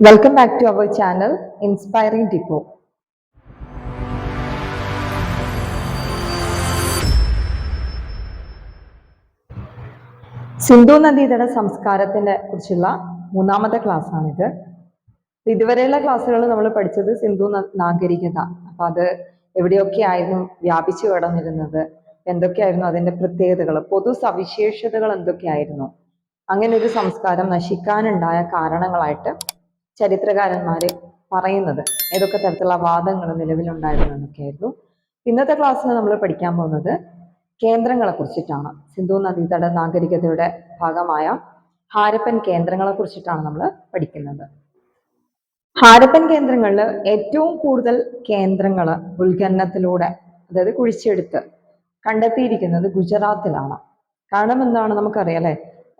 Welcome back to our channel inspiring depot Sindhu നദീതട സംസ്കാരത്തിനെ കുറിച്ചുള്ള മൂന്നാമത്തെ ക്ലാസ് ആണിത്. ഇതുവരെയുള്ള ക്ലാസ്സുകൾ നമ്മൾ പഠിച്ചത് സിന്ധു നാഗരികത. അപ്പൊ അത് എവിടെയൊക്കെ ആയിരുന്നു വ്യാപിച്ചു കടന്നിരുന്നത്? എന്തൊക്കെയായിരുന്നു അതിന്റെ പ്രത്യേകതകൾ? പൊതു സവിശേഷതകൾ എന്തൊക്കെയായിരുന്നു? അങ്ങനെ ഒരു സംസ്കാരം നശിക്കാനുണ്ടായ കാരണങ്ങളായിട്ട് ചരിത്രകാരന്മാര് പറയുന്നത്. ഏതൊക്കെ തരത്തിലുള്ള വാദങ്ങൾ നിലവിലുണ്ടായിരുന്നു എന്നൊക്കെയായിരുന്നു ഇന്നത്തെ ക്ലാസ്സിൽ നമ്മൾ പഠിക്കാൻ പോകുന്നത് കേന്ദ്രങ്ങളെ കുറിച്ചിട്ടാണ് സിന്ധു നദീതട നാഗരികതയുടെ ഭാഗമായ ഹാരപ്പൻ കേന്ദ്രങ്ങളെ കുറിച്ചിട്ടാണ് നമ്മൾ പഠിക്കുന്നത്. ഹാരപ്പൻ കേന്ദ്രങ്ങളിൽ ഏറ്റവും കൂടുതൽ കേന്ദ്രങ്ങൾ ഉത്ഖനനത്തിലൂടെ അതായത് കുഴിച്ചെടുത്ത് കണ്ടെത്തിയിരിക്കുന്നത് ഗുജറാത്തിലാണ്. കാരണം എന്താണ് നമുക്കറിയാം അല്ലെ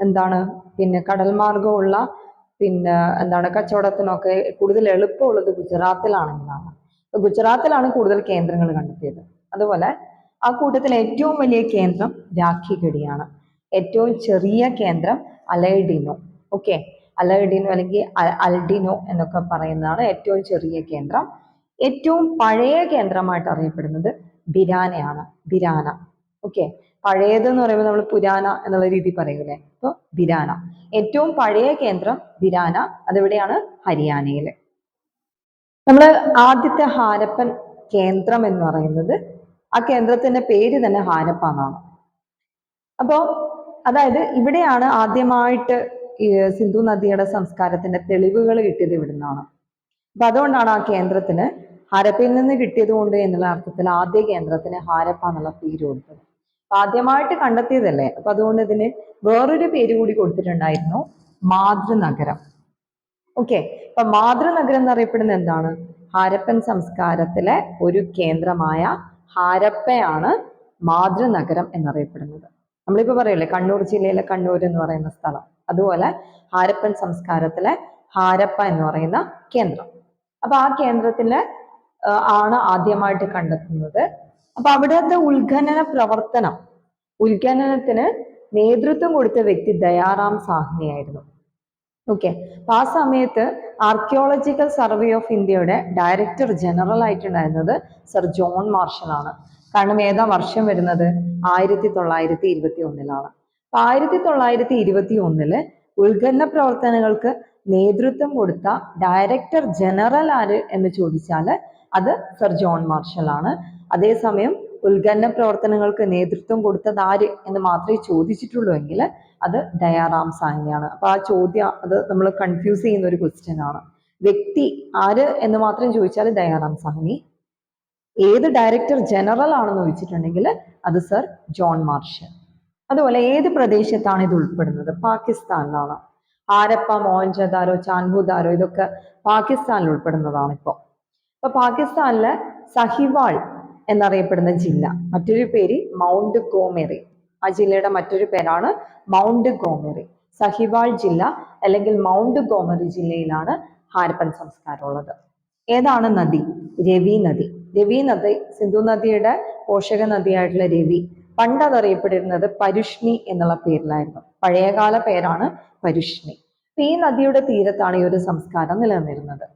എന്താണ്? പിന്നെ കടൽ മാർഗമുള്ള പിന്നെ എന്താണ് കച്ചവടത്തിനൊക്കെ കൂടുതൽ എളുപ്പമുള്ളത് ഗുജറാത്തിലാണെങ്കിലാണ്. ഗുജറാത്തിലാണ് കൂടുതൽ കേന്ദ്രങ്ങൾ കണ്ടെത്തിയത്. അതുപോലെ ആ കൂട്ടത്തിൽ ഏറ്റവും വലിയ കേന്ദ്രം രാഖിഗഡിയാണ് ഏറ്റവും ചെറിയ കേന്ദ്രം അലൈഡിനോ. ഓക്കെ? അലൈഡിനോ അല്ലെങ്കിൽ അൽഡിനോ എന്നൊക്കെ പറയുന്നതാണ് ഏറ്റവും ചെറിയ കേന്ദ്രം. ഏറ്റവും പഴയ കേന്ദ്രമായിട്ട് അറിയപ്പെടുന്നത് ബിരാനയാണ്. ബിരാന. ഓക്കെ? പഴയത് എന്ന് പറയുമ്പോൾ നമ്മൾ പുരാന എന്നുള്ള രീതി പറയൂലേ? അപ്പോൾ ബിരാന. ഏറ്റവും പഴയ കേന്ദ്രം ബിരാന. അതെവിടെയാണ്? ഹരിയാനയിൽ നമ്മൾ ആദ്യത്തെ ഹാരപ്പൻ കേന്ദ്രം എന്ന് പറയുന്നത് ആ കേന്ദ്രത്തിന്റെ പേര് തന്നെ ഹാരപ്പ എന്നാണ് അപ്പോ അതായത് ഇവിടെയാണ് ആദ്യമായിട്ട് സിന്ധു നദിയുടെ സംസ്കാരത്തിന്റെ തെളിവുകൾ കിട്ടിയത് ഇവിടുന്നാണ്. അപ്പൊ അതുകൊണ്ടാണ് ആ കേന്ദ്രത്തിന് ഹരപ്പയിൽ നിന്ന് കിട്ടിയത് കൊണ്ട് എന്നുള്ള അർത്ഥത്തിൽ ആദ്യ കേന്ദ്രത്തിന് ഹാരപ്പ എന്നുള്ള പേര് കൊടുത്തത്. ആദ്യമായിട്ട് കണ്ടെത്തിയതല്ലേ? അപ്പൊ അതുകൊണ്ട് ഇതിന് വേറൊരു പേര് കൂടി കൊടുത്തിട്ടുണ്ടായിരുന്നു. മാതൃനഗരം. ഓക്കെ. അപ്പൊ മാതൃനഗരം എന്നറിയപ്പെടുന്ന എന്താണ്? ഹാരപ്പൻ സംസ്കാരത്തിലെ ഒരു കേന്ദ്രമായ ഹാരപ്പയാണ് മാതൃനഗരം എന്നറിയപ്പെടുന്നത്. നമ്മളിപ്പോ പറയല്ലേ കണ്ണൂർ ജില്ലയിലെ കണ്ണൂർ എന്ന് പറയുന്ന സ്ഥലം. അതുപോലെ ഹാരപ്പൻ സംസ്കാരത്തിലെ ഹാരപ്പ എന്ന് പറയുന്ന കേന്ദ്രം. അപ്പൊ ആ കേന്ദ്രത്തിന് ആണ് ആദ്യമായിട്ട് കണ്ടെത്തുന്നത്. അപ്പൊ അവിടുത്തെ ഉത്ഖനന പ്രവർത്തനം ഉത്ഖനനത്തിന് നേതൃത്വം കൊടുത്ത വ്യക്തി ദയാറാം സാഹ്നിയായിരുന്നു ഓക്കെ അപ്പൊ ആ സമയത്ത് ആർക്കിയോളജിക്കൽ സർവേ ഓഫ് ഇന്ത്യയുടെ ഡയറക്ടർ ജനറൽ ആയിട്ടുണ്ടായിരുന്നത് സർ ജോൺ മാർഷൽ ആണ്. കാരണം ഏതാ വർഷം വരുന്നത്? ആയിരത്തി തൊള്ളായിരത്തി ഇരുപത്തി ഒന്നിലാണ് അപ്പൊ ആയിരത്തി തൊള്ളായിരത്തി ഇരുപത്തി ഒന്നിൽ ഉത്ഖനന പ്രവർത്തനങ്ങൾക്ക് നേതൃത്വം കൊടുത്ത ഡയറക്ടർ ജനറൽ ആര് എന്ന് ചോദിച്ചാൽ അത് സർ ജോൺ മാർഷൽ ആണ്. അതേസമയം ഉത്ഖനന പ്രവർത്തനങ്ങൾക്ക് നേതൃത്വം കൊടുത്തത് ആര് എന്ന് മാത്രമേ ചോദിച്ചിട്ടുള്ളൂ എങ്കിൽ അത് ദയാറാം സാഹ്നിയാണ്. അപ്പൊ ആ ചോദ്യം അത് നമ്മൾ കൺഫ്യൂസ് ചെയ്യുന്ന ഒരു ക്വസ്റ്റ്യൻ ആണ്. വ്യക്തി ആര് എന്ന് മാത്രം ചോദിച്ചാൽ ദയാറാം സാഹ്നി. ഏത് ഡയറക്ടർ ജനറൽ ആണെന്ന് ചോദിച്ചിട്ടുണ്ടെങ്കിൽ അത് സർ ജോൺ മാർഷൽ. അതുപോലെ ഏത് പ്രദേശത്താണ് ഇത് ഉൾപ്പെടുന്നത്? പാകിസ്ഥാനിലാണ്. ആരപ്പ മോഹൻജദാരോ ചാൻഹുദാരോ ഇതൊക്കെ പാകിസ്ഥാനിൽ ഉൾപ്പെടുന്നതാണ് ഇപ്പോൾ അപ്പൊ പാകിസ്ഥാനിലെ സഹിവാൾ എന്നറിയപ്പെടുന്ന ജില്ല. മറ്റൊരു പേര് മൗണ്ട് ഗോമെറി. ആ ജില്ലയുടെ മറ്റൊരു പേരാണ് മൗണ്ട് ഗോമെറി. സഹിവാൾ ജില്ല അല്ലെങ്കിൽ മൗണ്ട് ഗോമറി ജില്ലയിലാണ് ഹാരപ്പൻ സംസ്കാരം ഉള്ളത്. ഏതാണ് നദി? രവി നദി. രവി നദി സിന്ധു നദിയുടെ പോഷക നദിയായിട്ടുള്ള രവി. പണ്ട് അതറിയപ്പെട്ടിരുന്നത് പരുഷ്ണി എന്നുള്ള പേരിലായിരുന്നു. പഴയകാല പേരാണ് പരുഷ്ണി. ഈ നദിയുടെ തീരത്താണ് ഈ ഒരു സംസ്കാരം നിലനിന്നിരുന്നത്.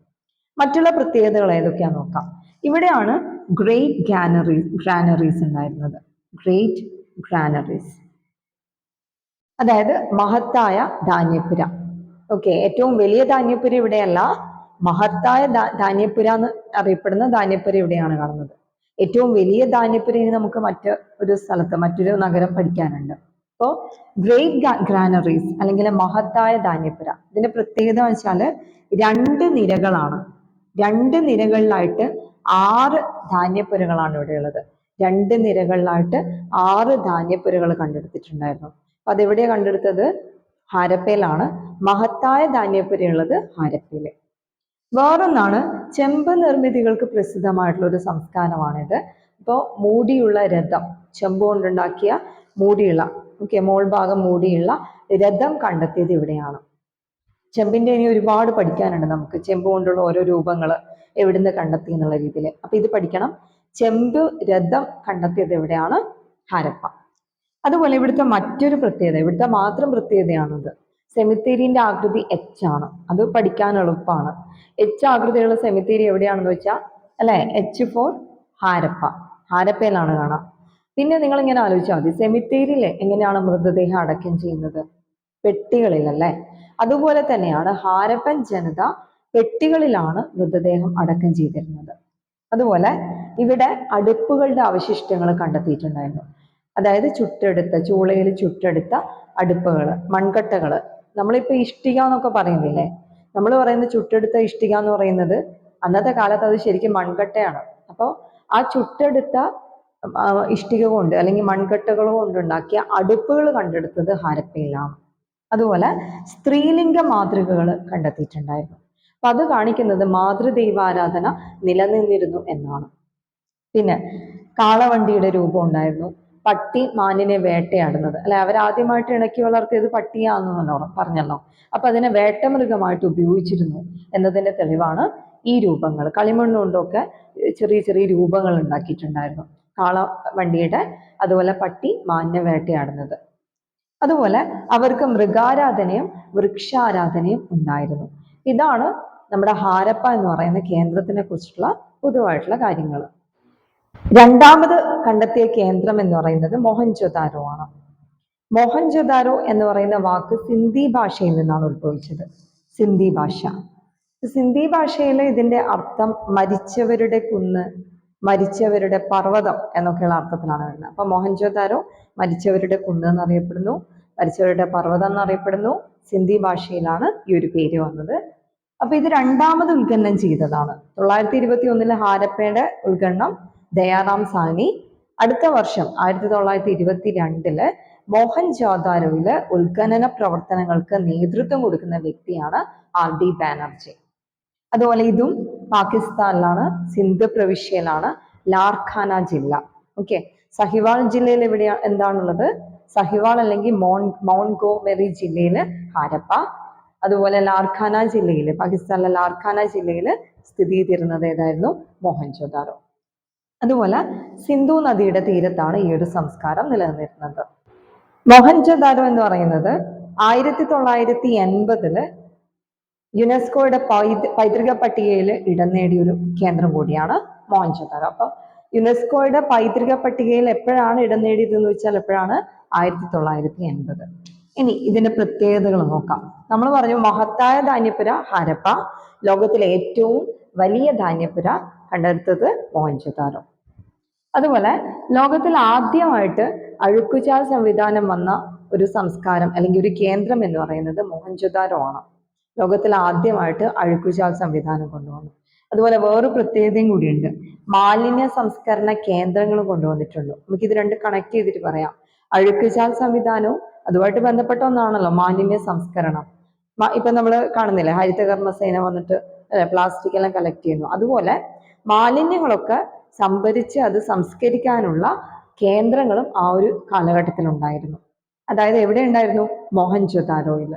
മറ്റുള്ള പ്രത്യേകതകൾ ഏതൊക്കെയാ നോക്കാം. ഇവിടെയാണ് ഗ്രേറ്റ് ഗ്രാനറി ഗ്രാനറീസ് ഉണ്ടായിരുന്നത്. ഗ്രേറ്റ് ഗ്രാനറീസ് അതായത് മഹത്തായ ധാന്യപ്പുര. ഓക്കെ ഏറ്റവും വലിയ ധാന്യപ്പുര ഇവിടെയല്ല. മഹത്തായ ധാന്യപ്പുര എന്ന് അറിയപ്പെടുന്ന ധാന്യപ്പുര ഇവിടെയാണ് കാണുന്നത്. ഏറ്റവും വലിയ ധാന്യപ്പുര ഇനി നമുക്ക് മറ്റ് ഒരു സ്ഥലത്ത് മറ്റൊരു നഗരം പഠിക്കാനുണ്ട്. അപ്പോൾ ഗ്രേറ്റ് ഗ്രാനറീസ് അല്ലെങ്കിൽ മഹത്തായ ധാന്യപ്പുര. ഇതിന്റെ പ്രത്യേകത വെച്ചാൽ രണ്ട് നിരകളാണ്. രണ്ട് നിരകളിലായിട്ട് ആറ് ധാന്യപ്പുരകളാണ് ഇവിടെ ഉള്ളത് രണ്ട് നിരകളിലായിട്ട് ആറ് ധാന്യപ്പുരകൾ കണ്ടെടുത്തിട്ടുണ്ടായിരുന്നു. അപ്പൊ അതെവിടെയാണ് കണ്ടെടുത്തത്? ഹാരപ്പയിലാണ്. മഹത്തായ ധാന്യപ്പുരയുള്ളത് ഹാരപ്പയിൽ. വേറൊന്നാണ് ചെമ്പ് നിർമ്മിതികൾക്ക് പ്രസിദ്ധമായിട്ടുള്ള ഒരു സംസ്ഥാനമാണിത് ഇപ്പോൾ മൂടിയുള്ള രഥം ചെമ്പ് കൊണ്ടുണ്ടാക്കിയ മൂടിയുള്ള ഓക്കെ മോൾ ഭാഗം മൂടിയുള്ള രഥം കണ്ടെത്തിയത് ഇവിടെയാണ്. ചെമ്പിന്റെ ഇനി ഒരുപാട് പഠിക്കാനുണ്ട് നമുക്ക്. ചെമ്പ് കൊണ്ടുള്ള ഓരോ രൂപങ്ങൾ എവിടുന്ന് കണ്ടെത്തി എന്നുള്ള രീതിയിൽ. അപ്പൊ ഇത് പഠിക്കണം. ചെമ്പ് രഥം കണ്ടെത്തിയത് എവിടെയാണ്? ഹരപ്പ. അതുപോലെ ഇവിടുത്തെ മറ്റൊരു പ്രത്യേകത ഇവിടുത്തെ മാത്രം പ്രത്യേകതയാണത്. സെമിത്തേരിന്റെ ആകൃതി എച്ച് ആണ്. അത് പഠിക്കാൻ എളുപ്പമാണ്. എച്ച് ആകൃതിയുള്ള സെമിത്തേരി എവിടെയാണെന്ന് വെച്ചാൽ അല്ലെ? H four Harappa. ഹാരപ്പയിലാണ് കാണാം. പിന്നെ നിങ്ങൾ ഇങ്ങനെ ആലോചിച്ചാൽ മതി. സെമിത്തേരിയിൽ എങ്ങനെയാണ് മൃതദേഹം അടക്കം ചെയ്യുന്നത്? പെട്ടികളിലല്ലേ? അതുപോലെ തന്നെയാണ് ഹാരപ്പൻ ജനത പെട്ടികളിലാണ് മൃതദേഹം അടക്കം ചെയ്തിരുന്നത്. അതുപോലെ ഇവിടെ അടുപ്പുകളുടെ അവശിഷ്ടങ്ങൾ കണ്ടെത്തിയിട്ടുണ്ടായിരുന്നു. അതായത് ചുട്ടെടുത്ത ചൂളയിൽ ചുട്ടെടുത്ത അടുപ്പുകൾ മൺകട്ടകൾ നമ്മളിപ്പോൾ ഇഷ്ടിക എന്നൊക്കെ പറയുന്നില്ലേ? നമ്മൾ പറയുന്ന ചുട്ടെടുത്ത ഇഷ്ടിക എന്ന് പറയുന്നത് അന്നത്തെ കാലത്ത് അത് ശരിക്കും മൺകട്ടയാണ്. അപ്പോൾ ആ ചുട്ടെടുത്ത ഇഷ്ടിക കൊണ്ട് അല്ലെങ്കിൽ മൺകട്ടകൾ കൊണ്ടുണ്ടാക്കിയ അടുപ്പുകൾ കണ്ടെടുത്തത് ഹാരപ്പയിലാണ്. അതുപോലെ സ്ത്രീലിംഗ മാതൃകകൾ കണ്ടെത്തിയിട്ടുണ്ടായിരുന്നു. അപ്പൊ അത് കാണിക്കുന്നത് മാതൃദൈവാരാധന നിലനിന്നിരുന്നു എന്നാണ്. പിന്നെ കാളവണ്ടിയുടെ രൂപം ഉണ്ടായിരുന്നു. പട്ടി മാനിനെ വേട്ടയാടുന്നത്. അല്ലെ അവരാദ്യമായിട്ട് ഇണക്കി വളർത്തിയത് പട്ടിയാണെന്നല്ലോ പറഞ്ഞല്ലോ. അപ്പൊ അതിനെ വേട്ടമൃഗമായിട്ട് ഉപയോഗിച്ചിരുന്നു എന്നതിന്റെ തെളിവാണ് ഈ രൂപങ്ങൾ. കളിമണ്ണ് കൊണ്ടൊക്കെ ചെറിയ ചെറിയ രൂപങ്ങൾ ഉണ്ടാക്കിയിട്ടുണ്ടായിരുന്നു കാള വണ്ടിയുടെ അതുപോലെ പട്ടി മാനിനെ വേട്ടയാടുന്നത്. അതുപോലെ അവർക്ക് മൃഗാരാധനയും വൃക്ഷാരാധനയും ഉണ്ടായിരുന്നു. ഇതാണ് നമ്മുടെ ഹാരപ്പ എന്ന് പറയുന്ന കേന്ദ്രത്തിനെ കുറിച്ചുള്ള പൊതുവായിട്ടുള്ള കാര്യങ്ങൾ. രണ്ടാമത് കണ്ടെത്തിയ കേന്ദ്രം എന്ന് പറയുന്നത് മോഹൻജൊദാരോ ആണ്. മോഹൻജൊദാരോ എന്ന് പറയുന്ന വാക്ക് സിന്ധി ഭാഷയിൽ നിന്നാണ് ഉത്ഭവിച്ചത്. സിന്ധി ഭാഷ. സിന്ധി ഭാഷയിലെ ഇതിന്റെ അർത്ഥം മരിച്ചവരുടെ കുന്ന് മരിച്ചവരുടെ പർവതം എന്നൊക്കെയുള്ള അർത്ഥത്തിലാണ് വരുന്നത്. അപ്പൊ മോഹൻജോദാരോ മരിച്ചവരുടെ കുന്ന് എന്നറിയപ്പെടുന്നു മരിച്ചവരുടെ പർവതം എന്നറിയപ്പെടുന്നു. സിന്ധി ഭാഷയിലാണ് ഈ ഒരു പേര് വന്നത്. അപ്പൊ ഇത് രണ്ടാമത് ഉത്ഖനനം ചെയ്തതാണ്. തൊള്ളായിരത്തി ഇരുപത്തി ഒന്നിലെ ഹാരപ്പയുടെ ഉത്ഖനനം ദയാറാം സാനി. അടുത്ത വർഷം ആയിരത്തി തൊള്ളായിരത്തി ഇരുപത്തി രണ്ടിൽ മോഹൻ ജാദാരോയിലെ ഉത്ഖനന പ്രവർത്തനങ്ങൾക്ക് നേതൃത്വം കൊടുക്കുന്ന വ്യക്തിയാണ് ആർ ഡി ബാനർജി. അതുപോലെ ഇതും പാകിസ്ഥാനിലാണ് സിന്ധ് പ്രവിശ്യയിലാണ് ലാർഖാന ജില്ല. ഓക്കെ. സഹിവാൾ ജില്ലയിൽ എവിടെയാ എന്താണുള്ളത്? സഹിവാൾ അല്ലെങ്കിൽ മോൺ മൗണ്ട് ജില്ലയിൽ ഹാരപ്പ. അതുപോലെ ലാർഖാന ജില്ലയിൽ പാകിസ്ഥാനിലെ ലാർഖാന ജില്ലയിൽ സ്ഥിതി ചെയ്തിരുന്നത് ഏതായിരുന്നു? മോഹൻജോദാരോ അതുപോലെ സിന്ധു നദിയുടെ തീരത്താണ് ഈ ഒരു സംസ്കാരം നിലനിന്നിരുന്നത്. മോഹൻജോദാരോ എന്ന് പറയുന്നത് ആയിരത്തി തൊള്ളായിരത്തി എൺപതിൽ യുനെസ്കോയുടെ പൈതൃ പൈതൃക പട്ടികയിൽ ഇടം നേടിയ ഒരു കേന്ദ്രം കൂടിയാണ് മോഹൻജോദാരോ അപ്പൊ യുനെസ്കോയുടെ പൈതൃക പട്ടികയിൽ എപ്പോഴാണ് ഇടം നേടിയതെന്ന് വെച്ചാൽ എപ്പോഴാണ്? ആയിരത്തി തൊള്ളായിരത്തി എൺപത് ഇനി ഇതിന്റെ പ്രത്യേകതകൾ നോക്കാം. നമ്മൾ പറഞ്ഞു മഹത്തായ ധാന്യപ്പുര ഹരപ്പ. ലോകത്തിലെ ഏറ്റവും വലിയ ധാന്യപ്പുര കണ്ടെടുത്തത് മോഹൻജദാരോ അതുപോലെ ലോകത്തിൽ ആദ്യമായിട്ട് അഴുക്കുചാൽ സംവിധാനം വന്ന ഒരു സംസ്കാരം അല്ലെങ്കിൽ ഒരു കേന്ദ്രം എന്ന് പറയുന്നത് മോഹൻജദാരോ ആണ്. ലോകത്തിൽ ആദ്യമായിട്ട് അഴുക്കുചാൽ സംവിധാനം കൊണ്ടുവന്നു. അതുപോലെ വേറൊരു പ്രത്യേകതയും കൂടിയുണ്ട്. മാലിന്യ സംസ്കരണ കേന്ദ്രങ്ങൾ കൊണ്ടുവന്നിട്ടുണ്ട്. നമുക്ക് ഇത് രണ്ട് കണക്ട് ചെയ്തിട്ട് പറയാം. അഴുക്കുചാൽ സംവിധാനവും അതുമായിട്ട് ബന്ധപ്പെട്ട ഒന്നാണല്ലോ മാലിന്യ സംസ്കരണം. ഇപ്പൊ നമ്മൾ കാണുന്നില്ലേ ഹരിതകർമ്മസേന വന്നിട്ട് പ്ലാസ്റ്റിക് എല്ലാം കളക്ട് ചെയ്യുന്നു. അതുപോലെ മാലിന്യങ്ങളൊക്കെ സംഭരിച്ച് അത് സംസ്കരിക്കാനുള്ള കേന്ദ്രങ്ങളും ആ ഒരു കാലഘട്ടത്തിൽ ഉണ്ടായിരുന്നു അതായത് എവിടെ ഉണ്ടായിരുന്നു? മോഹൻജൊദാരോയിൽ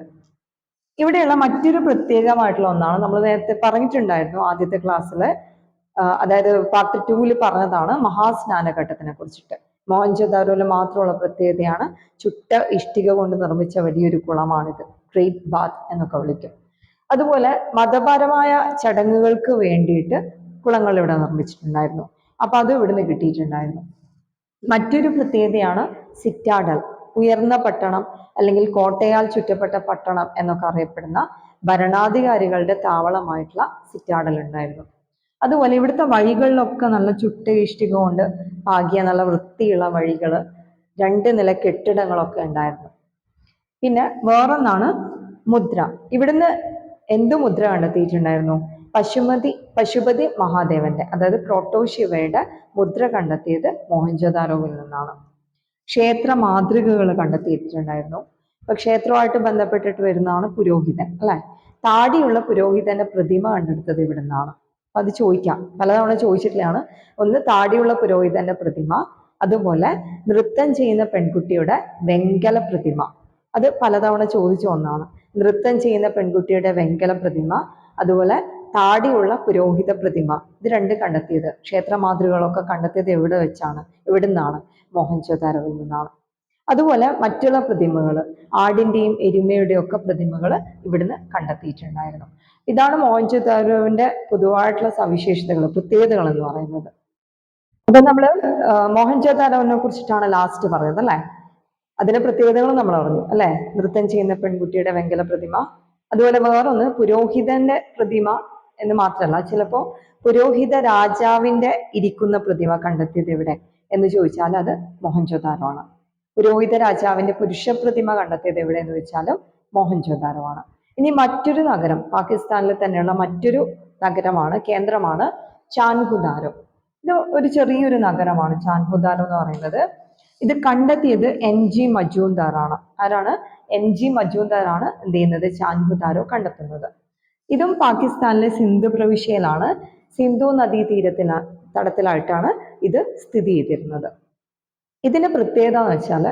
ഇവിടെയുള്ള മറ്റൊരു പ്രത്യേകമായിട്ടുള്ള ഒന്നാണ് നമ്മൾ നേരത്തെ പറഞ്ഞിട്ടുണ്ടായിരുന്നു ആദ്യത്തെ ക്ലാസ്സിൽ അതായത് പാർട്ട് ടൂവിൽ പറഞ്ഞതാണ് മഹാസ്നാനഘട്ടത്തിനെ കുറിച്ചിട്ട്. മോഹൻജൊദാരോയിൽ മാത്രമുള്ള പ്രത്യേകതയാണ് ചുട്ട ഇഷ്ടിക കൊണ്ട് നിർമ്മിച്ച വലിയൊരു കുളമാണിത്. ഗ്രേറ്റ് ബാത്ത് എന്നൊക്കെ വിളിക്കും. അതുപോലെ മതപരമായ ചടങ്ങുകൾക്ക് വേണ്ടിയിട്ട് കുളങ്ങൾ ഇവിടെ നിർമ്മിച്ചിട്ടുണ്ടായിരുന്നു. അപ്പൊ അത് ഇവിടുന്ന് കിട്ടിയിട്ടുണ്ടായിരുന്നു. മറ്റൊരു പ്രത്യേകതയാണ് സിറ്റാഡൽ ഉയർന്ന പട്ടണം അല്ലെങ്കിൽ കോട്ടയാൽ ചുറ്റപ്പെട്ട പട്ടണം എന്നൊക്കെ അറിയപ്പെടുന്ന ഭരണാധികാരികളുടെ താവളമായിട്ടുള്ള സിറ്റാഡൽ ഉണ്ടായിരുന്നു. അതുപോലെ ഇവിടുത്തെ വഴികളിലൊക്കെ നല്ല ചുട്ട ഇഷ്ടിക കൊണ്ട് പാകിയ നല്ല വൃത്തിയുള്ള വഴികൾ രണ്ട് നില കെട്ടിടങ്ങളൊക്കെ ഉണ്ടായിരുന്നു. പിന്നെ വേറൊന്നാണ് മുദ്ര. ഇവിടുന്ന് എന്ത് മുദ്ര കണ്ടെത്തിയിട്ടുണ്ടായിരുന്നു? പശുമതി പശുപതി മഹാദേവന്റെ അതായത് പ്രോട്ടോ ശിവയുടെ മുദ്ര കണ്ടെത്തിയത് മോഹൻജോദാരോവിൽ നിന്നാണ്. ക്ഷേത്ര മാതൃകകൾ കണ്ടെത്തിയിട്ടുണ്ടായിരുന്നു. അപ്പൊ ക്ഷേത്രമായിട്ട് ബന്ധപ്പെട്ടിട്ട് വരുന്നതാണ് പുരോഹിതൻ അല്ലെ? താടിയുള്ള പുരോഹിതന്റെ പ്രതിമ കണ്ടെടുത്തത് ഇവിടുന്നാണ്. അത് ചോദിക്കാം. പലതവണ ചോദിച്ചിട്ടുള്ളതാണ് ഒന്ന് താടിയുള്ള പുരോഹിതന്റെ പ്രതിമ അതുപോലെ നൃത്തം ചെയ്യുന്ന പെൺകുട്ടിയുടെ വെങ്കല പ്രതിമ. അത് പലതവണ ചോദിച്ച ഒന്നാണ്. നൃത്തം ചെയ്യുന്ന പെൺകുട്ടിയുടെ വെങ്കല പ്രതിമ അതുപോലെ താടിയുള്ള പുരോഹിത പ്രതിമ. ഇത് രണ്ട് കണ്ടെത്തിയത്. ക്ഷേത്ര മാതൃകകളൊക്കെ കണ്ടെത്തിയത് എവിടെ വെച്ചാണ്? എവിടുന്നാണ്? നിന്നാണ് മോഹൻജോദാരോവിൽ നിന്നാണ്. അതുപോലെ മറ്റുള്ള പ്രതിമകൾ ആടിന്റെയും എരുമയുടെയും ഒക്കെ പ്രതിമകൾ ഇവിടുന്ന് കണ്ടെത്തിയിട്ടുണ്ടായിരുന്നു. ഇതാണ് മോഹൻജോദാരോവിന്റെ പൊതുവായിട്ടുള്ള സവിശേഷതകൾ പ്രത്യേകതകൾ എന്ന് പറയുന്നത്. അപ്പൊ നമ്മൾ ആ, മോഹൻജോദാരോവിനെ കുറിച്ചിട്ടാണ് ലാസ്റ്റ് പറയുന്നത് അല്ലെ? അതിന്റെ പ്രത്യേകതകൾ നമ്മൾ പറഞ്ഞു അല്ലെ? നൃത്തം ചെയ്യുന്ന പെൺകുട്ടിയുടെ വെങ്കല പ്രതിമ അതുപോലെ വേറൊന്ന് പുരോഹിതന്റെ പ്രതിമ എന്ന് മാത്രമല്ല ചിലപ്പോ പുരോഹിത രാജാവിന്റെ ഇരിക്കുന്ന പ്രതിമ കണ്ടെത്തിയത് എവിടെ എന്ന് ചോദിച്ചാൽ അത് മോഹൻജോദാരോ ആണ് പുരോഹിത രാജാവിന്റെ പുരുഷ പ്രതിമ കണ്ടെത്തിയത് എവിടെയെന്ന് വെച്ചാലും മോഹൻജോദാരോ ആണ് ഇനി മറ്റൊരു നഗരം പാകിസ്ഥാനിൽ തന്നെയുള്ള മറ്റൊരു നഗരമാണ് കേന്ദ്രമാണ് ചാൻഹുദാരോ. ഇത് ഒരു ചെറിയൊരു നഗരമാണ് ചാൻഹുദാരോ എന്ന് പറയുന്നത്. ഇത് കണ്ടെത്തിയത് എൻ ജി മജൂംദാർ ആണ് ആരാണ്? എൻ ജി മജൂംദാർ ആണ് എന്ത് ചെയ്യുന്നത്? ചാൻഹുദാരോ കണ്ടെത്തുന്നത്. ഇതും പാകിസ്ഥാനിലെ സിന്ധു പ്രവിശ്യയിലാണ്. സിന്ധു നദീ തീരത്തിന തടത്തിലായിട്ടാണ് ഇത് സ്ഥിതി ചെയ്തിരുന്നത്. ഇതിന്റെ പ്രത്യേകത എന്ന് വെച്ചാൽ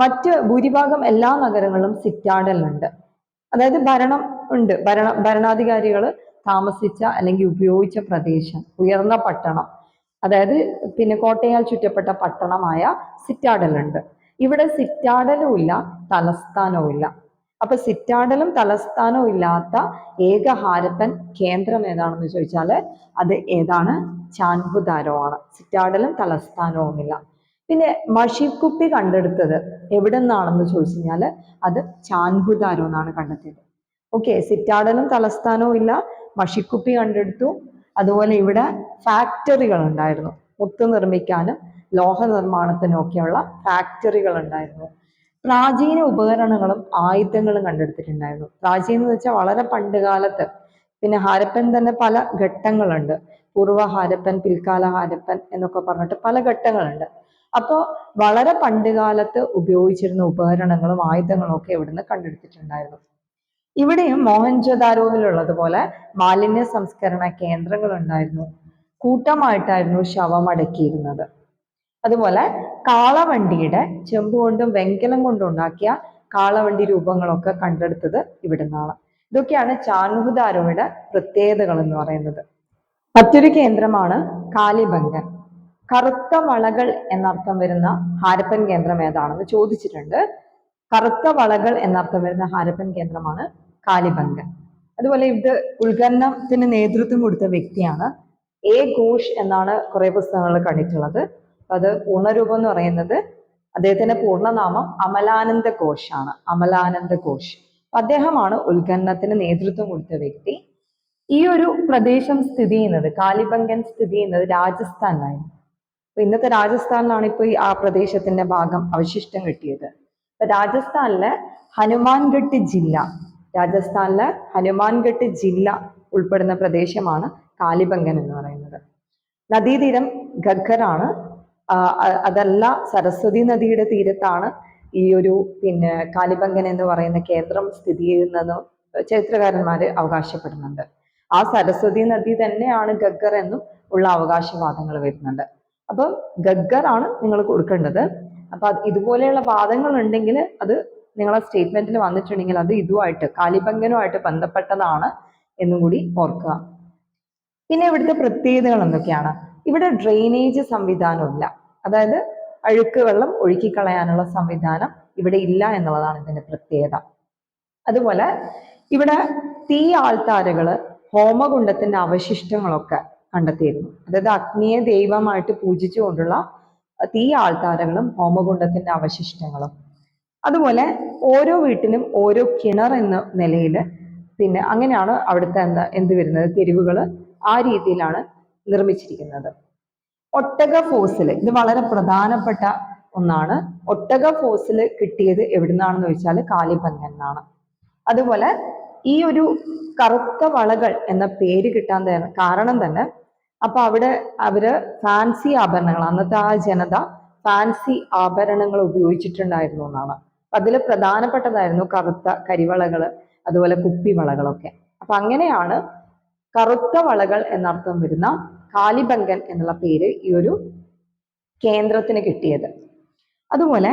മറ്റ് ഭൂരിഭാഗം എല്ലാ നഗരങ്ങളിലും സിറ്റാഡലുണ്ട് അതായത് ഭരണം ഉണ്ട്. ഭരണ ഭരണാധികാരികൾ താമസിച്ച അല്ലെങ്കിൽ ഉപയോഗിച്ച പ്രദേശം ഉയർന്ന പട്ടണം. അതായത് പിന്നെ കോട്ടയാൽ ചുറ്റപ്പെട്ട പട്ടണമായ സിറ്റാഡലുണ്ട് ഇവിടെ സിറ്റാഡലും ഇല്ല തലസ്ഥാനവും ഇല്ല. അപ്പൊ സിറ്റാഡലും തലസ്ഥാനവും ഇല്ലാത്ത ഏക ഹാരപ്പൻ കേന്ദ്രം ഏതാണെന്ന് ചോദിച്ചാൽ അത് ഏതാണ്? ചാൻഹുദാരോ ആണ്. സിറ്റാഡലും തലസ്ഥാനവും പിന്നെ മഷിക്കുപ്പി കണ്ടെടുത്തത് എവിടെ നിന്നാണെന്ന് ചോദിച്ചു കഴിഞ്ഞാൽ അത് ചാൻഹുദാരോ എന്നാണ് കണ്ടെത്തിയത്. ഓക്കെ സിറ്റാടനും തലസ്ഥാനവും ഇല്ല മഷിക്കുപ്പി കണ്ടെടുത്തു. അതുപോലെ ഇവിടെ ഫാക്ടറികൾ ഉണ്ടായിരുന്നു. മുത്ത് നിർമ്മിക്കാനും ലോഹ നിർമ്മാണത്തിനൊക്കെയുള്ള ഫാക്ടറികൾ ഉണ്ടായിരുന്നു. പ്രാചീന ഉപകരണങ്ങളും ആയുധങ്ങളും കണ്ടെടുത്തിട്ടുണ്ടായിരുന്നു. പ്രാചീനം എന്ന് വെച്ചാൽ വളരെ പണ്ട് കാലത്ത് പിന്നെ ഹാരപ്പൻ തന്നെ പല ഘട്ടങ്ങളുണ്ട്. പൂർവ ഹാരപ്പൻ പിൽക്കാല ഹാരപ്പൻ എന്നൊക്കെ പറഞ്ഞിട്ട് പല ഘട്ടങ്ങളുണ്ട്. അപ്പോൾ വളരെ പണ്ട് കാലത്ത് ഉപയോഗിച്ചിരുന്ന ഉപകരണങ്ങളും ആയുധങ്ങളും ഒക്കെ ഇവിടുന്ന് കണ്ടെടുത്തിട്ടുണ്ടായിരുന്നു? ഇവിടെയും മോഹൻജോദാരോവിലുള്ളതുപോലെ മാലിന്യ സംസ്കരണ കേന്ദ്രങ്ങൾ ഉണ്ടായിരുന്നു. കൂട്ടമായിട്ടായിരുന്നു ശവം അടക്കിയിരുന്നത്. അതുപോലെ കാളവണ്ടിയുടെ ചെമ്പ് കൊണ്ടും വെങ്കലം കൊണ്ടും ഉണ്ടാക്കിയ കാളവണ്ടി രൂപങ്ങളൊക്കെ കണ്ടെടുത്തത് ഇവിടുന്നാണ്. ഇതൊക്കെയാണ് ചാൻഹുദാരോയുടെ പ്രത്യേകതകൾ എന്ന് പറയുന്നത്. മറ്റൊരു കേന്ദ്രമാണ് കാലിബംഗൻ. കറുത്ത വളകൾ എന്നർത്ഥം വരുന്ന ഹാരപ്പൻ കേന്ദ്രം ഏതാണെന്ന് ചോദിച്ചിട്ടുണ്ട്. കറുത്ത വളകൾ എന്നർത്ഥം വരുന്ന ഹാരപ്പൻ കേന്ദ്രമാണ് കാലിബംഗ. അതുപോലെ ഇത് ഉത്ഖനനത്തിന് നേതൃത്വം കൊടുത്ത വ്യക്തിയാണ്. എ ഘോഷ് എന്നാണ് കുറെ പുസ്തകങ്ങൾ കണ്ടിട്ടുള്ളത്. അത് പൂർണരൂപം എന്ന് പറയുന്നത് അദ്ദേഹത്തിന്റെ പൂർണനാമം അമലാനന്ദ ഘോഷാണ് അമലാനന്ദ ഘോഷ്. അദ്ദേഹമാണ് ഉത്ഖനനത്തിന് നേതൃത്വം കൊടുത്ത വ്യക്തി. ഈ ഒരു പ്രദേശം സ്ഥിതി ചെയ്യുന്നത് കാലിബംഗൻ സ്ഥിതി ചെയ്യുന്നത് രാജസ്ഥാനിലായിരുന്നു. ഇന്നത്തെ രാജസ്ഥാനിലാണ് ഇപ്പോൾ ഈ ആ പ്രദേശത്തിന്റെ ഭാഗം അവശിഷ്ടം കിട്ടിയത്. അപ്പൊ രാജസ്ഥാനിലെ ഹനുമാൻഗഡ് ജില്ല രാജസ്ഥാനിലെ ഹനുമാൻഗഡ് ജില്ല ഉൾപ്പെടുന്ന പ്രദേശമാണ് കാലിബംഗൻ എന്ന് പറയുന്നത്. നദീതീരം ഗഗ്ഗറാണ് അതല്ല സരസ്വതി നദിയുടെ തീരത്താണ് ഈ ഒരു പിന്നെ കാലിബംഗൻ എന്ന് പറയുന്ന കേന്ദ്രം സ്ഥിതി ചെയ്യുന്നത് ചരിത്രകാരന്മാർ അവകാശപ്പെടുന്നുണ്ട്. ആ സരസ്വതി നദി തന്നെയാണ് ഗഗ്ഗർ എന്നും ഉള്ള അവകാശവാദങ്ങൾ വരുന്നുണ്ട്. അപ്പം ഗഗ്ഗർ ആണ് നിങ്ങൾ കൊടുക്കേണ്ടത്. അപ്പൊ ഇതുപോലെയുള്ള വാദങ്ങൾ ഉണ്ടെങ്കിൽ അത് നിങ്ങളെ സ്റ്റേറ്റ്മെന്റിൽ വന്നിട്ടുണ്ടെങ്കിൽ അത് ഇതുമായിട്ട് കാലിബംഗനുമായിട്ട് ബന്ധപ്പെട്ടതാണ് എന്നും കൂടി ഓർക്കുക. പിന്നെ ഇവിടുത്തെ പ്രത്യേകതകൾ എന്തൊക്കെയാണ്? ഇവിടെ ഡ്രെയിനേജ് സംവിധാനമില്ല അതായത് അഴുക്ക് വെള്ളം ഒഴുക്കി കളയാനുള്ള സംവിധാനം ഇവിടെ ഇല്ല എന്നുള്ളതാണ് ഇതിന്റെ പ്രത്യേകത. അതുപോലെ ഇവിടെ തീ ആൾത്താരകൾ ഹോമകുണ്ടത്തിന്റെ അവശിഷ്ടങ്ങളൊക്കെ കണ്ടെത്തിയിരുന്നു. അതായത് അഗ്നിയെ ദൈവമായിട്ട് പൂജിച്ചുകൊണ്ടുള്ള തീ ആൾത്താരങ്ങളും ഹോമകുണ്ടത്തിന്റെ അവശിഷ്ടങ്ങളും. അതുപോലെ ഓരോ വീട്ടിനും ഓരോ കിണർ എന്ന നിലയിൽ പിന്നെ അങ്ങനെയാണ് അവിടുത്തെ എന്താ എന്ത് വരുന്നത്? തെരുവുകൾ ആ രീതിയിലാണ് നിർമ്മിച്ചിരിക്കുന്നത്. ഒട്ടക ഫോസിൽ ഇത് വളരെ പ്രധാനപ്പെട്ട ഒന്നാണ്. ഒട്ടക ഫോസിൽ കിട്ടിയത് എവിടുന്നാണെന്ന് ചോദിച്ചാൽ കാലിബംഗൻ എന്നാണ്. അതുപോലെ ഈ ഒരു കറുത്ത വളകൾ എന്ന പേര് കിട്ടാൻ കാരണം തന്നെ അപ്പൊ അവിടെ അവർ ഫാൻസി ആഭരണങ്ങൾ അന്നത്തെ ആ ജനത ഫാൻസി ആഭരണങ്ങൾ ഉപയോഗിച്ചിട്ടുണ്ടായിരുന്നു എന്നാണ്. അതിൽ പ്രധാനപ്പെട്ടതായിരുന്നു കറുത്ത കരിവളകൾ അതുപോലെ കുപ്പിവളകളൊക്കെ. അപ്പൊ അങ്ങനെയാണ് കറുത്ത വളകൾ എന്നർത്ഥം വരുന്ന കാലിബംഗൻ എന്നുള്ള പേര് ഈ ഒരു കേന്ദ്രത്തിന് കിട്ടിയത്. അതുപോലെ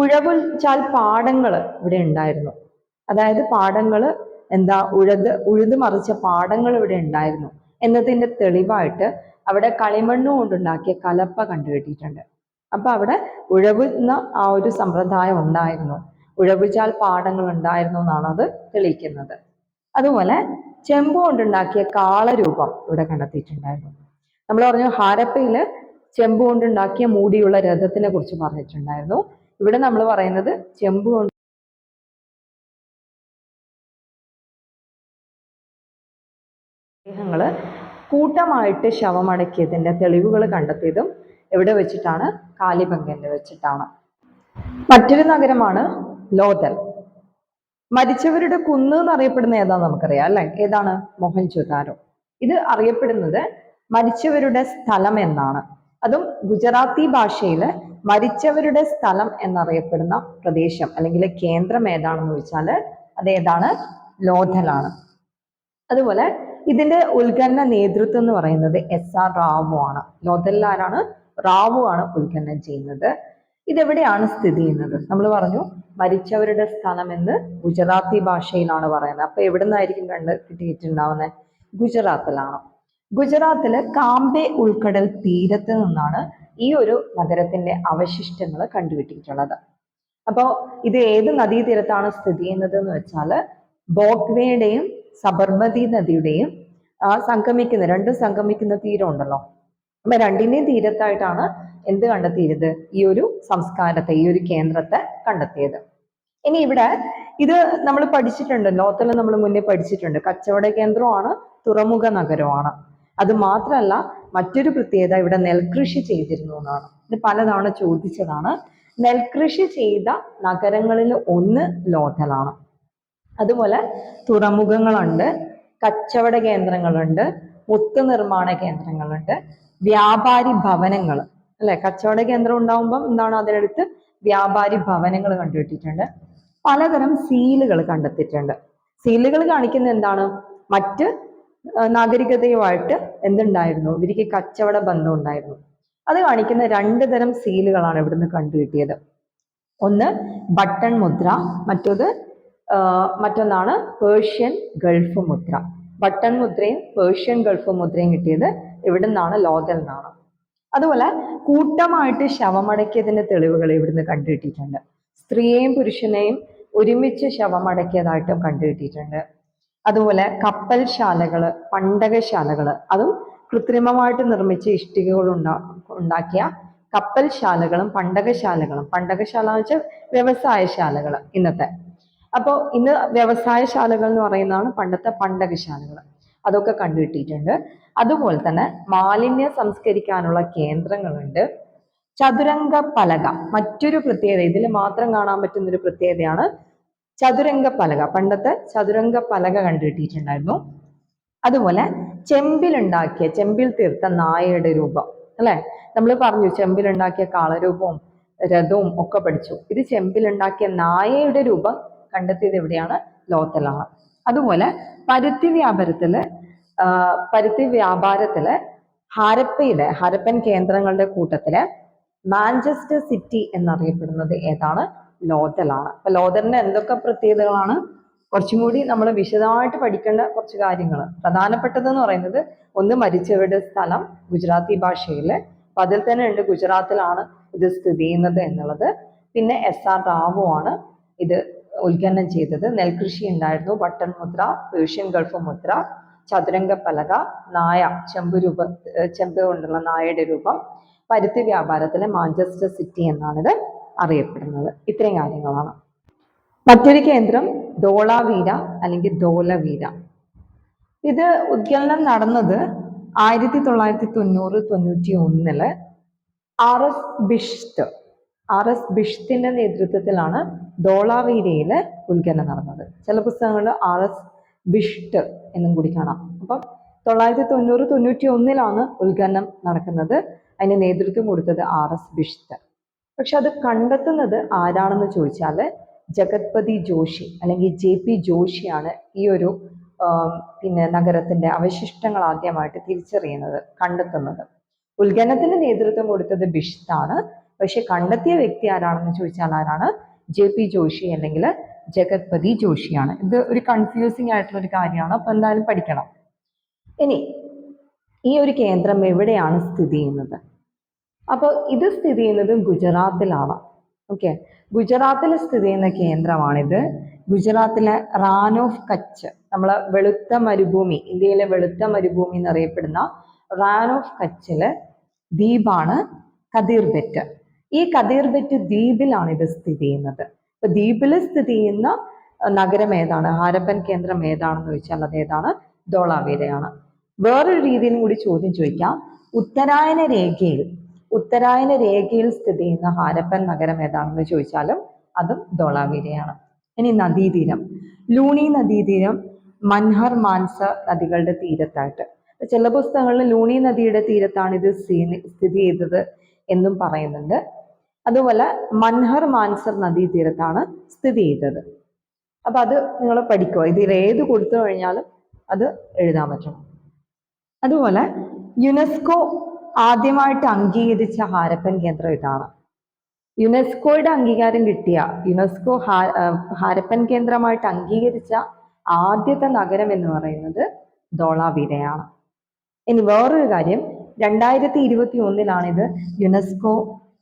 ഉഴവുചാൽ പാടങ്ങൾ ഇവിടെ ഉണ്ടായിരുന്നു. അതായത് പാടങ്ങൾ എന്താ ഉഴുത് ഉഴുത് മറിച്ച പാടങ്ങൾ ഇവിടെ ഉണ്ടായിരുന്നു. എന്നതിന്റെ തെളിവായിട്ട് അവിടെ കളിമണ്ണ് കൊണ്ടുണ്ടാക്കിയ കലപ്പ കണ്ടുകിട്ടിയിട്ടുണ്ട്. അപ്പൊ അവിടെ ഉഴവുന്ന ആ ഒരു സമ്പ്രദായം ഉണ്ടായിരുന്നു. ഉഴവുചാൽ പാടങ്ങൾ ഉണ്ടായിരുന്നു എന്നാണ് അത് തെളിയിക്കുന്നത്. അതുപോലെ ചെമ്പ് കൊണ്ടുണ്ടാക്കിയ കാളരൂപം ഇവിടെ കണ്ടെത്തിയിട്ടുണ്ടായിരുന്നു. നമ്മൾ പറഞ്ഞു ഹാരപ്പയിൽ ചെമ്പ് കൊണ്ടുണ്ടാക്കിയ മൂടിയുള്ള രഥത്തിനെ കുറിച്ച് പറഞ്ഞിട്ടുണ്ടായിരുന്നു. ഇവിടെ നമ്മൾ പറയുന്നത് ചെമ്പ് കൊണ്ട് ങ്ങൾ കൂട്ടമായിട്ട് ശവമടക്കിയതിന്റെ തെളിവുകൾ കണ്ടെത്തിയതും എവിടെ വെച്ചിട്ടാണ്? കാലിബംഗനിൽ വെച്ചിട്ടാണ്. മറ്റൊരു നഗരമാണ് ലോതൽ മരിച്ചവരുടെ കുന്ന് എന്നറിയപ്പെടുന്ന ഏതാണെന്ന് നമുക്കറിയാം അല്ലെ? ഏതാണ്? മൊഹൻജുദാരോ ഇത് അറിയപ്പെടുന്നത് മരിച്ചവരുടെ സ്ഥലം എന്നാണ്. അതും ഗുജറാത്തി ഭാഷയിൽ മരിച്ചവരുടെ സ്ഥലം എന്നറിയപ്പെടുന്ന പ്രദേശം അല്ലെങ്കിൽ കേന്ദ്രം ഏതാണെന്ന് ചോദിച്ചാൽ അതേതാണ് ലോധലാണ് അതുപോലെ ഇതിന്റെ ഉദ്ഘാടന നേതൃത്വം എന്ന് പറയുന്നത് എസ് ആർ റാവു ആണ്. ലോതെല്ലാരാണ് റാവു ആണ് ഉദ്ഘാടനം ചെയ്യുന്നത്. ഇതെവിടെയാണ് സ്ഥിതി ചെയ്യുന്നത്? നമ്മൾ പറഞ്ഞു മരിച്ചവരുടെ സ്ഥലം എന്ന് ഗുജറാത്തി ഭാഷയിലാണ് പറയുന്നത്. അപ്പൊ എവിടെ നിന്നായിരിക്കും കണ്ട് കിട്ടിയിട്ടുണ്ടാവുന്നത് ഗുജറാത്തിലാണ്. ഗുജറാത്തിലെ കാംബെ ഉൾക്കടൽ തീരത്ത് നിന്നാണ് ഈ ഒരു നഗരത്തിന്റെ അവശിഷ്ടങ്ങൾ കണ്ടുകിട്ടിയിട്ടുള്ളത്. അപ്പോൾ ഇത് ഏത് നദീതീരത്താണ് സ്ഥിതി ചെയ്യുന്നത് എന്ന് വെച്ചാൽ ബോഗ്വേയുടെയും സബർമതി നദിയുടെയും ആ സംഗമിക്കുന്ന രണ്ടും സംഗമിക്കുന്ന തീരം ഉണ്ടല്ലോ. അപ്പൊ രണ്ടിനെയും തീരത്തായിട്ടാണ് എന്ത് കണ്ടെത്തിയത്? ഈ ഒരു സംസ്കാരത്തെ ഈ ഒരു കേന്ദ്രത്തെ കണ്ടെത്തിയത്. ഇനി ഇവിടെ ഇത് നമ്മൾ പഠിച്ചിട്ടുണ്ട് ലോകത്തിൽ നമ്മൾ മുന്നേ പഠിച്ചിട്ടുണ്ട്. കച്ചവട കേന്ദ്രമാണ് തുറമുഖ നഗരമാണ്. അത് മാത്രമല്ല മറ്റൊരു പ്രത്യേകത ഇവിടെ നെൽകൃഷി ചെയ്തിരുന്നു എന്നാണ്. ഇത് പലതവണ ചോദിച്ചതാണ്. നെൽകൃഷി ചെയ്ത നഗരങ്ങളിൽ ഒന്ന് ലോഥലാണ്. അതുപോലെ തുറമുഖങ്ങളുണ്ട് കച്ചവട കേന്ദ്രങ്ങളുണ്ട് മുത്ത് നിർമ്മാണ കേന്ദ്രങ്ങളുണ്ട് വ്യാപാരി ഭവനങ്ങൾ. അല്ലെ? കച്ചവട കേന്ദ്രം ഉണ്ടാവുമ്പം എന്താണ് അതിനടുത്ത് വ്യാപാരി ഭവനങ്ങൾ കണ്ടുപിട്ടിട്ടുണ്ട് പലതരം സീലുകൾ കണ്ടെത്തിയിട്ടുണ്ട്. സീലുകൾ കാണിക്കുന്ന എന്താണ്? മറ്റ് നാഗരികതയുമായിട്ട് എന്തുണ്ടായിരുന്നു? ഇവർക്ക് കച്ചവട ബന്ധം ഉണ്ടായിരുന്നു. അത് കാണിക്കുന്ന രണ്ട് തരം സീലുകളാണ് ഇവിടുന്ന് കണ്ടുകിട്ടിയത് ഒന്ന് ബട്ടൺ മുദ്ര മറ്റൊത് ആ, മറ്റൊന്നാണ് പേർഷ്യൻ ഗൾഫ് മുദ്ര. ബട്ടൺ മുദ്രയും പേർഷ്യൻ ഗൾഫ് മുദ്രയും കിട്ടിയത് ഇവിടെ നിന്നാണ് ലോതൽ നിന്നാണ്. അതുപോലെ കൂട്ടമായിട്ട് ശവമടക്കിയതിന്റെ തെളിവുകൾ ഇവിടുന്ന് കണ്ടുകിട്ടിയിട്ടുണ്ട്. സ്ത്രീയെയും പുരുഷനെയും ഒരുമിച്ച് ശവമടക്കിയതായിട്ടും കണ്ടുകിട്ടിയിട്ടുണ്ട്. അതുപോലെ കപ്പൽശാലകൾ പണ്ടകശാലകൾ അതും കൃത്രിമമായിട്ട് നിർമ്മിച്ച ഇഷ്ടികകൾ ഉണ്ടാ ഉണ്ടാക്കിയ കപ്പൽശാലകളും പണ്ടകശാലകളും. പണ്ടകശാല എന്ന് വെച്ചാൽ വ്യവസായശാലകൾ ഇന്നത്തെ. അപ്പോൾ ഇന്ന് വ്യവസായശാലകൾ എന്ന് പറയുന്നതാണ് പണ്ടത്തെ പണ്ടകശാലകൾ. അതൊക്കെ കണ്ടുകിട്ടിയിട്ടുണ്ട്. അതുപോലെ തന്നെ മാലിന്യ സംസ്കരിക്കാനുള്ള കേന്ദ്രങ്ങളുണ്ട്. ചതുരംഗ പലക മറ്റൊരു പ്രത്യേകത ഇതിൽ മാത്രം കാണാൻ പറ്റുന്ന ഒരു പ്രത്യേകതയാണ് ചതുരംഗ പലക. പണ്ടത്തെ ചതുരംഗ പലക കണ്ടുകിട്ടിയിട്ടുണ്ടായിരുന്നു. അതുപോലെ ചെമ്പിലുണ്ടാക്കിയ ചെമ്പിൽ തീർത്ത നായയുടെ രൂപം അല്ലെ? നമ്മൾ പറഞ്ഞു ചെമ്പിലുണ്ടാക്കിയ കാളരൂപവും രഥവും ഒക്കെ പഠിച്ചു. ഇത് ചെമ്പിലുണ്ടാക്കിയ നായയുടെ രൂപം കണ്ടെത്തിയത് എവിടെയാണ്? ലോത്തലാണ്. അതുപോലെ പരുത്തി വ്യാപാരത്തിൽ പരുത്തി വ്യാപാരത്തിൽ ഹാരപ്പയിലെ ഹരപ്പൻ കേന്ദ്രങ്ങളുടെ കൂട്ടത്തിൽ മാഞ്ചസ്റ്റർ സിറ്റി എന്നറിയപ്പെടുന്നത് ഏതാണ്? ലോതലാണ് അപ്പൊ ലോതലിന്റെ എന്തൊക്കെ പ്രത്യേകതകളാണ്? കുറച്ചും കൂടി നമ്മൾ വിശദമായിട്ട് പഠിക്കേണ്ട കുറച്ച് കാര്യങ്ങൾ പ്രധാനപ്പെട്ടതെന്ന് പറയുന്നത് ഒന്ന് മരിച്ചവരുടെ സ്ഥലം ഗുജറാത്തി ഭാഷയിൽ അപ്പൊ അതിൽ തന്നെ ഉണ്ട് ഗുജറാത്തിലാണ് ഇത് സ്ഥിതി ചെയ്യുന്നത് എന്നുള്ളത്. പിന്നെ എസ് ആർ റാവു ആണ് ഇത് ഉദ്ഘാടനം ചെയ്തത്. നെൽകൃഷി ഉണ്ടായിരുന്നു. ബട്ടൺ മുദ്ര പേർഷ്യൻ ഗൾഫ് മുദ്ര ചതുരംഗ പലക നായ ചെമ്പ് രൂപ ചെമ്പ് കൊണ്ടുള്ള നായയുടെ രൂപം പരുത്തി വ്യാപാരത്തിലെ മാഞ്ചസ്റ്റർ സിറ്റി എന്നാണിത് അറിയപ്പെടുന്നത്. ഇത്രയും കാര്യങ്ങളാണ്. മറ്റൊരു കേന്ദ്രം ഡോളാവീര അല്ലെങ്കിൽ ധോലവീര. ഇത് ഉദ്ഘാടനം നടന്നത് ആയിരത്തി തൊള്ളായിരത്തി തൊണ്ണൂറ് തൊണ്ണൂറ്റി ഒന്നിൽ R S Bisht R S ബിഷ്തിന്റെ നേതൃത്വത്തിലാണ് ധോളാവീരയിൽ ഉദ്ഘാടനം നടന്നത്. ചില പുസ്തകങ്ങളിൽ ആർ എസ് ബിഷ്ട് എന്നും കൂടി കാണാം. അപ്പം തൊള്ളായിരത്തി തൊണ്ണൂറ് തൊണ്ണൂറ്റി ഒന്നിലാണ് ഉദ്ഘാടനം നടക്കുന്നത്. അതിന് നേതൃത്വം കൊടുത്തത് ആർ എസ് ബിഷ്ത് പക്ഷെ അത് കണ്ടെത്തുന്നത് ആരാണെന്ന് ചോദിച്ചാൽ ജഗത്പതി ജോഷി അല്ലെങ്കിൽ ജെ പി ജോഷിയാണ് ഈ ഒരു പിന്നെ നഗരത്തിന്റെ അവശിഷ്ടങ്ങൾ ആദ്യമായിട്ട് തിരിച്ചറിയുന്നത് കണ്ടെത്തുന്നത്. ഉത്ഖനത്തിന് നേതൃത്വം കൊടുത്തത് ബിഷ്താണ് പക്ഷെ കണ്ടെത്തിയ വ്യക്തി ആരാണെന്ന് ചോദിച്ചാൽ ആരാണ്? ജെ പി ജോഷി അല്ലെങ്കിൽ ജഗത്പതി ജോഷിയാണ്. ഇത് ഒരു കൺഫ്യൂസിംഗ് ആയിട്ടുള്ള ഒരു കാര്യമാണ്. അപ്പൊ എന്തായാലും പഠിക്കണം. ഇനി ഈ ഒരു കേന്ദ്രം എവിടെയാണ് സ്ഥിതി ചെയ്യുന്നത്? അപ്പോൾ ഇത് സ്ഥിതി ചെയ്യുന്നത് ഗുജറാത്തിലാണ്. ഓക്കെ? ഗുജറാത്തിൽ സ്ഥിതി ചെയ്യുന്ന കേന്ദ്രമാണിത്. ഗുജറാത്തിലെ റാൻ ഓഫ് കച്ച് നമ്മളെ വെളുത്ത മരുഭൂമി ഇന്ത്യയിലെ വെളുത്ത മരുഭൂമി എന്നറിയപ്പെടുന്ന റാൻ ഓഫ് കച്ചിലെ ദ്വീപാണ് കദീർബെറ്റ് ഈ കദീർബെറ്റ് ദ്വീപിലാണ് ഇത് സ്ഥിതി ചെയ്യുന്നത്. ഇപ്പൊ ദ്വീപിൽ സ്ഥിതി ചെയ്യുന്ന നഗരം ഏതാണ്? ഹാരപ്പൻ കേന്ദ്രം ഏതാണെന്ന് ചോദിച്ചാൽ അത് ഏതാണ്? ധോളാവീരയാണ്. വേറൊരു രീതിയിലും കൂടി ചോദ്യം ചോദിക്കാം. ഉത്തരായന രേഖയിൽ ഉത്തരായന രേഖയിൽ സ്ഥിതി ചെയ്യുന്ന ഹാരപ്പൻ നഗരം ഏതാണെന്ന് ചോദിച്ചാലും അതും ധോളാവീരയാണ്. ഇനി നദീതീരം. ലൂണി നദീതീരം മൻഹർ മാൻസ നദികളുടെ തീരത്തായിട്ട്. ചില പുസ്തകങ്ങളിൽ ലൂണി നദിയുടെ തീരത്താണ് ഇത് സ്ഥിതി ചെയ്തത് എന്നും പറയുന്നുണ്ട്. അതുപോലെ മൻഹർ മാൻസർ നദീ തീരത്താണ് സ്ഥിതി ചെയ്തത്. അപ്പൊ അത് നിങ്ങൾ പഠിക്കുക ഇതിൽ ഏത് കൊടുത്തു കഴിഞ്ഞാലും അത് എഴുതാൻ പറ്റണം അതുപോലെ യുനെസ്കോ ആദ്യമായിട്ട് അംഗീകരിച്ച ഹാരപ്പൻ കേന്ദ്രം ഇതാണ്. യുനെസ്കോയുടെ അംഗീകാരം കിട്ടിയ യുനെസ്കോ ഹാരപ്പൻ കേന്ദ്രമായിട്ട് അംഗീകരിച്ച ആദ്യത്തെ നഗരം എന്ന് പറയുന്നത് ധോളാവീരയാണ് ഇനി വേറൊരു കാര്യം രണ്ടായിരത്തി ഇരുപത്തി ഒന്നിലാണ് ഇത് യുനെസ്കോ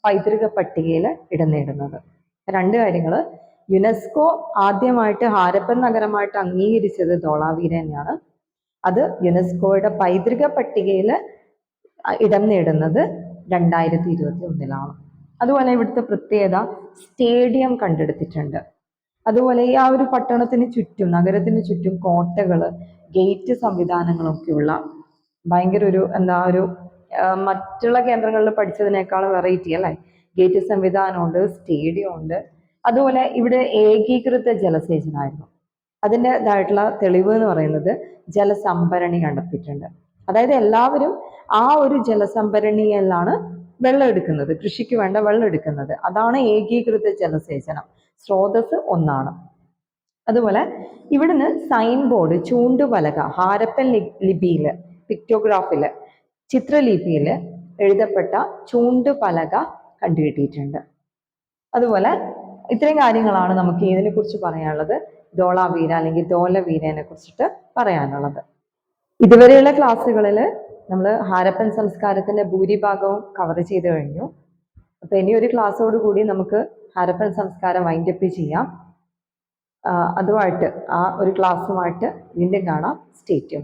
പൈതൃക പട്ടികയിൽ ഇടം നേടുന്നത്. രണ്ട് കാര്യങ്ങൾ യുനെസ്കോ ആദ്യമായിട്ട് ഹാരപ്പൻ നഗരമായിട്ട് അംഗീകരിച്ചത് ധോളാവീര തന്നെയാണ്. അത് യുനെസ്കോയുടെ പൈതൃക പട്ടികയിൽ ഇടം നേടുന്നത് രണ്ടായിരത്തി ഇരുപത്തി ഒന്നിലാണ് അതുപോലെ ഇവിടുത്തെ പ്രത്യേകത സ്റ്റേഡിയം കണ്ടെടുത്തിട്ടുണ്ട്. അതുപോലെ ഈ ആ ഒരു പട്ടണത്തിന് ചുറ്റും നഗരത്തിന് ചുറ്റും കോട്ടകൾ ഗേറ്റ് സംവിധാനങ്ങളൊക്കെയുള്ള ഭയങ്കര ഒരു എന്താ ഒരു മറ്റുള്ള കേന്ദ്രങ്ങളിൽ പഠിച്ചതിനേക്കാളും വെറൈറ്റി അല്ലേ? ഗേറ്റ് സംവിധാനമുണ്ട് സ്റ്റേഡിയം ഉണ്ട് അതുപോലെ ഇവിടെ ഏകീകൃത ജലസേചനമായിരുന്നു അതിന്റെതായിട്ടുള്ള തെളിവ് എന്ന് പറയുന്നത് ജലസംഭരണി കണ്ടെത്തിയിട്ടുണ്ട്. അതായത് എല്ലാവരും ആ ഒരു ജലസംഭരണിയിലാണ് വെള്ളം എടുക്കുന്നത് കൃഷിക്ക് വേണ്ട വെള്ളം എടുക്കുന്നത് അതാണ് ഏകീകൃത ജലസേചനം. സ്രോതസ് ഒന്നാണ്. അതുപോലെ ഇവിടുന്ന് സൈൻ ബോർഡ് ചൂണ്ടുപലക ഹാരപ്പൻ ലിപിയിൽ ലിപിയിൽ പിക്ടോഗ്രാഫിൽ എഴുതപ്പെട്ട എഴുതപ്പെട്ട ചൂണ്ടുപലക കണ്ടുകിട്ടിയിട്ടുണ്ട്. അതുപോലെ ഇത്രയും കാര്യങ്ങളാണ് നമുക്ക് ഇതിനെ കുറിച്ച് പറയാനുള്ളത്. ദോളാവീര അല്ലെങ്കിൽ ദോലവീരനെ കുറിച്ചിട്ട് പറയാനുള്ളത്. ഇതുവരെയുള്ള ക്ലാസ്സുകളിൽ നമ്മൾ ഹാരപ്പൻ സംസ്കാരത്തിന്റെ ഭൂരിഭാഗവും കവർ ചെയ്ത് കഴിഞ്ഞു. അപ്പൊ ഇനി ഒരു ക്ലാസ്സോട് കൂടി നമുക്ക് ഹാരപ്പൻ സംസ്കാരം വൈൻഡപ്പ് ചെയ്യാം. അതുമായിട്ട് ആ ഒരു ക്ലാസ്സുമായിട്ട് വീണ്ടും കാണാം. സ്റ്റേറ്റ്